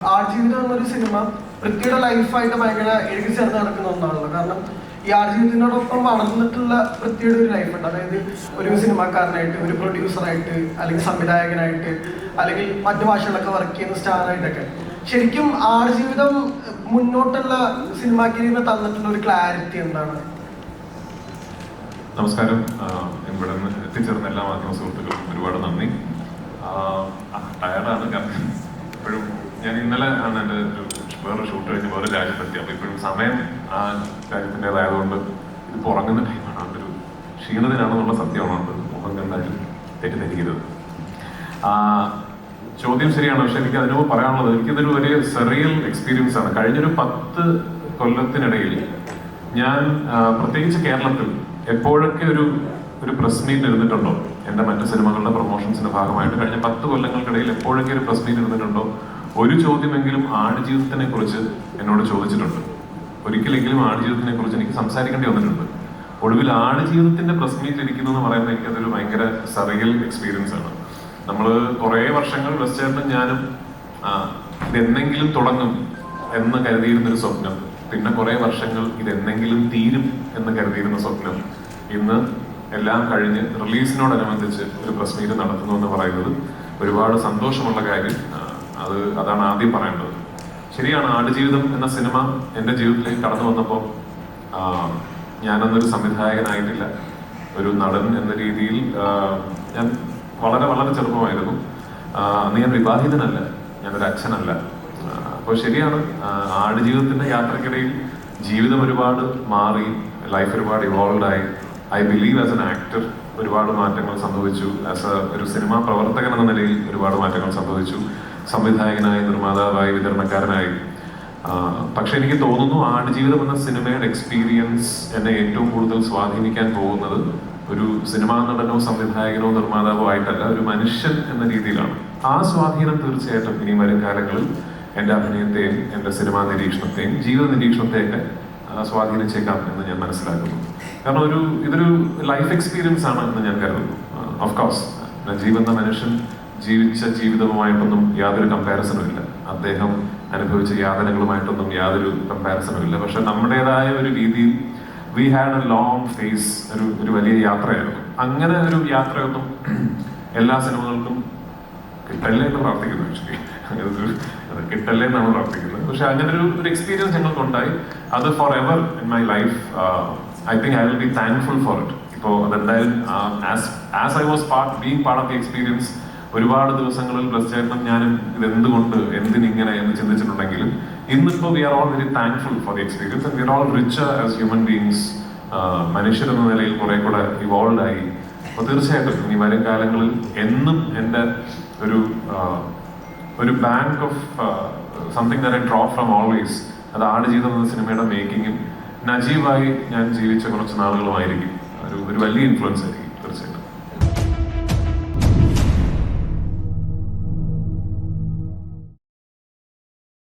ആടുജീവിതം എന്നൊരു സിനിമ പൃഥ്വിയുടെ ലൈഫായിട്ട് ഭയങ്കര എഴുതി ചേർന്ന് നടക്കുന്ന ഒന്നാണല്ലോ. കാരണം ഈ ആർജീവിതത്തിനോടൊപ്പം വളർന്നിട്ടുള്ള പൃഥ്വിയുടെ ഒരു ലൈഫ് ഉണ്ട്. അതായത് ഒരു സിനിമാക്കാരനായിട്ട് ഒരു പ്രൊഡ്യൂസറായിട്ട് അല്ലെങ്കിൽ സംവിധായകനായിട്ട് അല്ലെങ്കിൽ മറ്റു ഭാഷകളൊക്കെ വർക്ക് ചെയ്യുന്ന സ്റ്റാറായിട്ടൊക്കെ ശരിക്കും ആർജീവിതം മുന്നോട്ടുള്ള സിനിമാ കരിയറിന് തന്നിട്ടുള്ള ഒരു ക്ലാരിറ്റി എന്താണ്? നമസ്കാരം. ഇവിടെ എത്തിച്ചേർന്ന എല്ലാ മാധ്യമ സുഹൃത്തുക്കൾക്കും ഒരുപാട് നന്ദി ടയർഡാണ് കാരണം ഇപ്പോഴും ഞാൻ ഇന്നലെ ആണ് എന്റെ ഒരു വേറെ ഷൂട്ട് കഴിഞ്ഞ് വേറെ രാജ്യത്തെത്തി. അപ്പോൾ ഇപ്പോഴും സമയം ആ രാജ്യത്തിന്റെതായതുകൊണ്ട് ഇത് ഉറങ്ങുന്ന ടൈമാണ് അതൊരു ക്ഷീണത്തിനാണെന്നുള്ള സത്യമാണ് മുഖം കണ്ടാലും തെറ്റിദ്ധരിക്കരുത്. ചോദ്യം ശരിയാണ്. പക്ഷെ എനിക്ക് അതിനോട് പറയാനുള്ളത് എനിക്കിതൊരു വലിയ സെറിയൽ എക്സ്പീരിയൻസ് ആണ്. കഴിഞ്ഞൊരു പത്ത് കൊല്ലത്തിനിടയിൽ ഞാൻ പ്രത്യേകിച്ച് കേരളത്തിൽ എപ്പോഴൊക്കെ ഒരു ഒരു പ്രസ് മീറ്റ് ഇരുന്നിട്ടുണ്ടോ? എന്റെ മറ്റു സിനിമകളുടെ പ്രൊമോഷൻസിന്റെ ഭാഗമായിട്ട് കഴിഞ്ഞ പത്ത് കൊല്ലങ്ങൾക്കിടയിൽ എപ്പോഴൊക്കെ ഒരു പ്രസ് മീറ്റ് ഇരുന്നിട്ടുണ്ടോ? ഒരു ചോദ്യമെങ്കിലും ആടുജീവിതത്തിനെ കുറിച്ച് എന്നോട് ചോദിച്ചിട്ടുണ്ട്. ഒരിക്കലെങ്കിലും ആടുജീവിതത്തിനെ കുറിച്ച് എനിക്ക് സംസാരിക്കേണ്ടി വന്നിട്ടുണ്ട്. ഒടുവിൽ ആടുജീവിതത്തിന്റെ പ്രസ് ഇരിക്കുന്നു എന്ന് പറയുമ്പോൾ എനിക്കതൊരു ഭയങ്കര സറിയൽ എക്സ്പീരിയൻസ് ആണ്. നമ്മൾ കുറേ വർഷങ്ങൾ വെസ്റ്റേണും ഞാനും ഇതെന്നെങ്കിലും തുടങ്ങും എന്ന് കരുതിയിരുന്ന ഒരു സ്വപ്നം. പിന്നെ കുറേ വർഷങ്ങൾ ഇതെന്നെങ്കിലും തീരും എന്ന് കരുതിയിരുന്ന സ്വപ്നം. ഇന്ന് എല്ലാം കഴിഞ്ഞ് റിലീസിനോടനുബന്ധിച്ച് ഒരു പ്രസ് നടത്തുന്നു എന്ന് പറയുന്നത് ഒരുപാട് സന്തോഷമുള്ള കാര്യം. അത് അതാണ് ആദ്യം പറയേണ്ടത്. ശരിയാണ് ആടുജീവിതം എന്ന സിനിമ എന്റെ ജീവിതത്തിലേക്ക് കടന്നു വന്നപ്പോൾ ഞാനൊന്നൊരു സംവിധായകനായിട്ടില്ല. ഒരു നടൻ എന്ന രീതിയിൽ ഞാൻ വളരെ വളരെ ചെറുപ്പമായിരുന്നു. അന്ന് ഞാൻ വിവാഹിതനല്ല ഞാനൊരു അച്ഛനല്ല. അപ്പോൾ ശരിയാണ് ആടുജീവിതത്തിന്റെ യാത്രക്കിടയിൽ ജീവിതം ഒരുപാട് മാറി ലൈഫ് ഒരുപാട് ഇവോൾവ് ആയി. I believe as an actor ഒരുപാട് മാറ്റങ്ങൾ സംഭവിച്ചു. ആസ് എ ഒരു സിനിമാ പ്രവർത്തകൻ എന്ന നിലയിൽ ഒരുപാട് മാറ്റങ്ങൾ സംഭവിച്ചു. സംവിധായകനായി നിർമ്മാതാവായി വിതരണക്കാരനായി. പക്ഷെ എനിക്ക് തോന്നുന്നു ആടുജീവിതം എന്ന സിനിമയുടെ എക്സ്പീരിയൻസ് എന്നെ ഏറ്റവും കൂടുതൽ സ്വാധീനിക്കാൻ പോകുന്നത് ഒരു സിനിമാ നടനോ സംവിധായകനോ നിർമ്മാതാവോ ആയിട്ടല്ല ഒരു മനുഷ്യൻ എന്ന രീതിയിലാണ്. ആ സ്വാധീനം തീർച്ചയായിട്ടും ഇനി വരും കാലങ്ങളിൽ എന്റെ അഭിനയത്തെയും എന്റെ സിനിമാ നിരീക്ഷണത്തെയും ജീവിത നിരീക്ഷണത്തെയൊക്കെ സ്വാധീനിച്ചേക്കാം എന്ന് ഞാൻ മനസ്സിലാക്കുന്നു. കാരണം ഒരു ഇതൊരു ലൈഫ് എക്സ്പീരിയൻസ് ആണ് എന്ന് ഞാൻ കരുതുന്നു. ഓഫ് കോഴ്സ് എന്ന മനുഷ്യൻ ജീവിച്ച ജീവിതവുമായിട്ടൊന്നും യാതൊരു കമ്പാരിസണും ഇല്ല. അദ്ദേഹം അനുഭവിച്ച യാതനകളുമായിട്ടൊന്നും യാതൊരു കമ്പാരിസണും ഇല്ല. പക്ഷെ നമ്മുടേതായ ഒരു രീതിയിൽ we had a long phase ഒരു ഒരു വലിയ യാത്രയായിരുന്നു. അങ്ങനെ ഒരു യാത്രയൊന്നും എല്ലാ സിനിമകൾക്കും കിട്ടല്ലേ എന്ന് പ്രാർത്ഥിക്കുന്നു അങ്ങനെ കിട്ടല്ലേ എന്നാണ് പ്രാർത്ഥിക്കുന്നത്. പക്ഷെ അങ്ങനെ ഒരു ഒരു എക്സ്പീരിയൻസ് ഞങ്ങൾക്ക് ഉണ്ടായി അത് forever in my life I think I will be thankful for it ഇപ്പോൾ അതെന്തായാലും as as I was part being part of the experience ഒരുപാട് ദിവസങ്ങളിൽ പ്രത്യേകം ഞാനും ഇത് എന്തുകൊണ്ട് എന്തിനിങ്ങനെ എന്ന് ചിന്തിച്ചിട്ടുണ്ടെങ്കിലും ഇന്നിപ്പോൾ we are all very thankful for the experience we are all rich as human beings മനുഷ്യർ എന്ന നിലയിൽ കുറെ കൂടെ ഇവോൾവ് ആയി. അപ്പോൾ തീർച്ചയായിട്ടും ഇനി വരും കാലങ്ങളിൽ എന്നും എന്റെ ഒരു ഒരു bank of something that I draw from always അത് ആടുജീവിതം എന്ന സിനിമയുടെ മേക്കിങ്ങും നജീവായി ഞാൻ ജീവിച്ച കുറച്ച് നാളുകളുമായിരിക്കും. ഒരു ഒരു വലിയ ഇൻഫ്ലുവൻസ് ആയിരിക്കും.